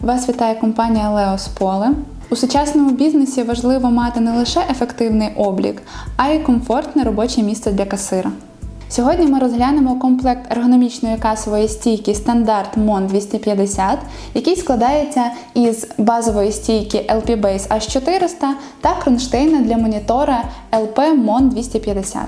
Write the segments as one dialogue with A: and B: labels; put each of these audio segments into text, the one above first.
A: Вас вітає компанія Leos Pole. У сучасному бізнесі важливо мати не лише ефективний облік, а й комфортне робоче місце для касира. Сьогодні ми розглянемо комплект ергономічної касової стійки стандарт MON 250, який складається із базової стійки LP Base H400 та кронштейна для монітора LP MON 250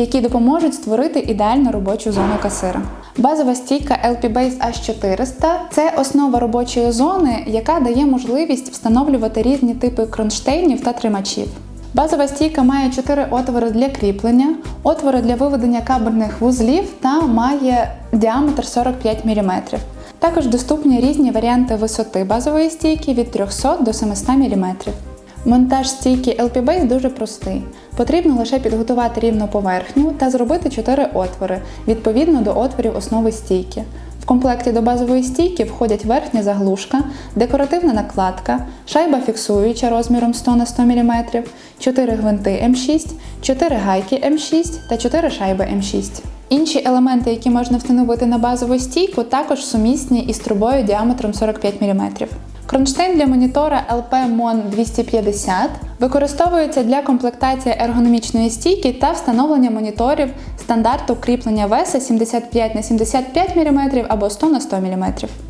A: які допоможуть створити ідеальну робочу зону касира. Базова стійка LP Base H400 це основа робочої зони, яка дає можливість встановлювати різні типи кронштейнів та тримачів. Базова стійка має 4 отвори для кріплення, отвори для виведення кабельних вузлів та має діаметр 45 мм. Також доступні різні варіанти висоти базової стійки від 300 до 700 мм. Монтаж стійки LP Base дуже простий. Потрібно лише підготувати рівну поверхню та зробити 4 отвори відповідно до отворів основи стійки. В комплекті до базової стійки входять верхня заглушка, декоративна накладка, шайба фіксуюча розміром 100 на 100 мм, 4 гвинти М6, 4 гайки М6 та 4 шайби М6. Інші елементи, які можна встановити на базову стійку, також сумісні із трубою діаметром 45 мм. Кронштейн для монітора LP MON 250 використовується для комплектації ергономічної стійки та встановлення моніторів стандарту кріплення веса 75 на 75 мм або 100 на 100 мм.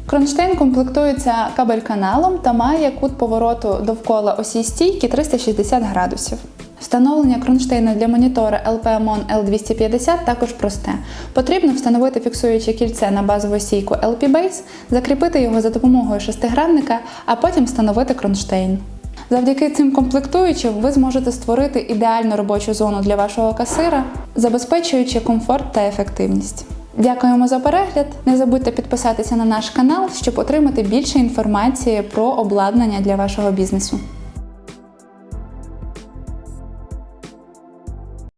A: Кронштейн комплектується кабель-каналом та має кут повороту довкола осі стійки 360 градусів. Встановлення кронштейна для монітора LP MON L250 також просте. Потрібно встановити фіксуюче кільце на базову стійку LP Base, закріпити його за допомогою шестигранника, а потім встановити кронштейн. Завдяки цим комплектуючим ви зможете створити ідеальну робочу зону для вашого касира, забезпечуючи комфорт та ефективність. Дякуємо за перегляд! Не забудьте підписатися на наш канал, щоб отримати більше інформації про обладнання для вашого бізнесу.